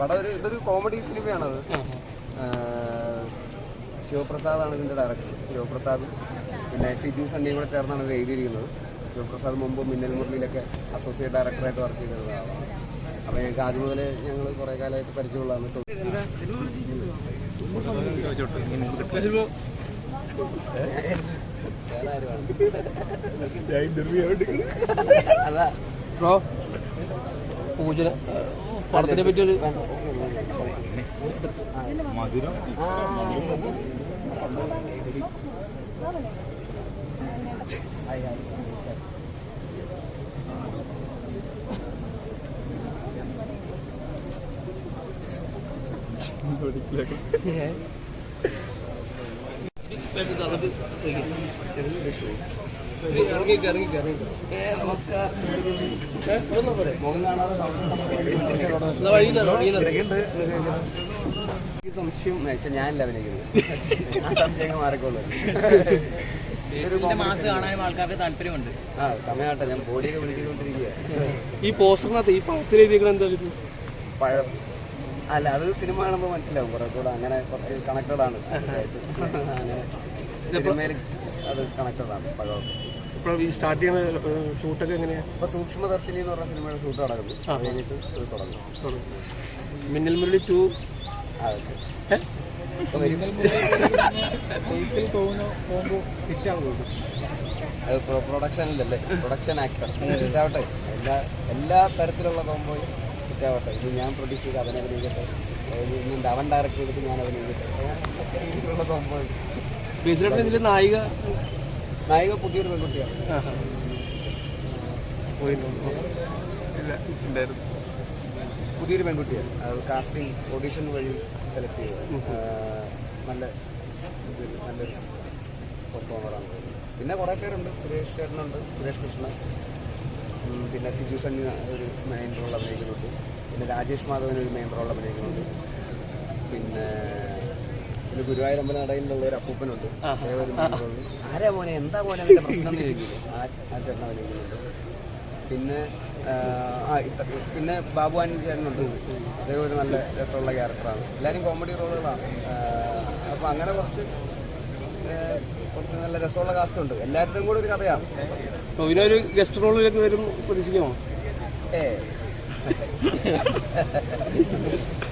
പടം ഒരു ഇതൊരു കോമഡി സിനിമയാണത് ശിവപ്രസാദാണ് ഇതിന്റെ ഡയറക്ടർ ശിവപ്രസാദ് പിന്നെ സിജു സണ്ണിയും കൂടെ ചേർന്നാണ് ഇത് എഴുതിയിരിക്കുന്നത്. ശിവപ്രസാദ് മുമ്പ് മിന്നൽ മുരളിയിലൊക്കെ അസോസിയേറ്റ് ഡയറക്ടറായിട്ട് വർക്ക് ചെയ്തിരുന്ന ആളാണ്. അപ്പോൾ ഞങ്ങൾക്ക് ആദ്യം മുതൽ ഞങ്ങൾ കുറേ കാലമായിട്ട് പരിചയമുള്ളതാണ്. അതാ. ബ്രോ പൂജന പടത്തിനെ പറ്റി ഒരു മധുരം? ഇറങ്ങിക്ക് ഇറങ്ങിക്ക് മുഖം ഈ സംശയം വെച്ചാൽ ഞാനല്ല അഭിനയിക്കുന്നത്. ആ സംശയങ്ങൾ മാറിക്കൊള്ളു മാസ് കാണാനും ആൾക്കാർക്ക് താല്പര്യമുണ്ട്. ആ സമയമാട്ടെ ഞാൻ ബോഡിയൊക്കെ വിളിച്ചുകൊണ്ടിരിക്കുക ഈ പോസ്റ്ററിനകത്ത് ഈ പഴത്തിൽ എഴുതിയിരിക്കണം എന്തായാലും പഴം. അല്ല അത് സിനിമ കാണുമ്പോൾ മനസ്സിലാവും. കുറെ കൂടെ അങ്ങനെ കുറച്ച് കണക്റ്റഡ് ആണ്. സിനിമയിൽ അത് കണക്റ്റഡ് ആണ് പഴമൊക്കെ. ഇപ്പോൾ ഈ സ്റ്റാർട്ട് ചെയ്യുന്ന ഷൂട്ടൊക്കെ എങ്ങനെയാ? ഇപ്പോൾ സൂക്ഷ്മദർശിനി എന്ന് പറഞ്ഞ സിനിമയുടെ ഷൂട്ട് നടക്കുന്നു. അത് കഴിഞ്ഞിട്ട് ഇത് തുടങ്ങും. മിന്നൽ മുരളി ടു. അത് പ്രൊഡക്ഷനിലല്ലേ പ്രൊഡക്ഷൻ ആക്ടർ ഹിറ്റാവട്ടെ എല്ലാ എല്ലാ തരത്തിലുള്ള കോമ്പോയും ഹിറ്റാവട്ടെ ഇത് ഞാൻ പ്രൊഡ്യൂസ് ചെയ്ത് അവനെ അഭിനയിക്കട്ടെ. അതായത് അവൻ ഡയറക്റ്റ് ചെയ്തിട്ട് ഞാൻ അഭിനയിക്കട്ടെ. അങ്ങനെ രീതിയിലുള്ള കോമ്പോ ബേസിലായിട്ട് ഇതിൽ നായിക നായിക പുതിയൊരു പെൺകുട്ടിയാണ്. പുതിയൊരു പെൺകുട്ടിയാണ്. കാസ്റ്റിംഗ് ഓഡിഷൻ വഴി സെലക്ട് ചെയ്തത്. നല്ല നല്ലൊരു പെർഫോമറാണ് പിന്നെ കുറേ പേരുണ്ട്. സുരേഷ് ചേട്ടനുണ്ട് സുരേഷ് കൃഷ്ണൻ. പിന്നെ സിജു സണ്ണി ഒരു മെയിൻ റോൾ അഭിനയിക്കുന്നുണ്ട്. പിന്നെ രാജേഷ് മാധവൻ ഒരു മെയിൻ റോൾ അഭിനയിക്കുന്നുണ്ട്. പിന്നെ പിന്നെ ഗുരുവായൂരമ്പല നടയിലുള്ള ഒരു അപ്പൂപ്പനുണ്ട്. ഒരു. ആരാ മോനെ? എന്താ മോനെ പ്രശ്നം പിന്നെ ആ, പിന്നെ ബാബു ആനി ചേട്ടനുണ്ട് അദ്ദേഹം ഒരു നല്ല രസമുള്ള ക്യാരക്ടറാണ്. എല്ലാവരും കോമഡി റോളുകളാണ് അപ്പോൾ അങ്ങനെ കുറച്ച് കുറച്ച് നല്ല രസമുള്ള കാസ്റ്റ് ഉണ്ട്. എല്ലാവരുടെയും കൂടെ ഒരു കഥയാണ്. ടോവിനോ ഒരു ഗസ്റ്റ് റോളിലേക്ക് വരും പ്രതീക്ഷിക്കുമോ? ഏ.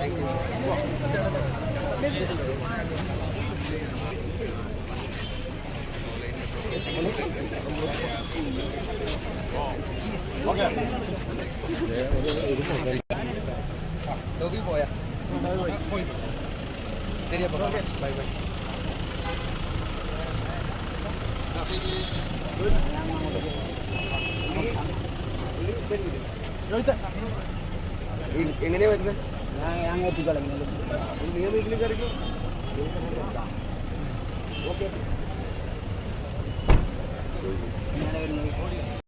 താങ്ക് ശരി യു അപ്പോൾ ലോബി പോയാ ശരി അപ്പോൾ ബൈ ബൈ എങ്ങനെയാ വരുന്നത് ഞാൻ എത്തിക്കോളാം നീ വീട്ടിൽ കയറിക്കോ. ഓക്കെ.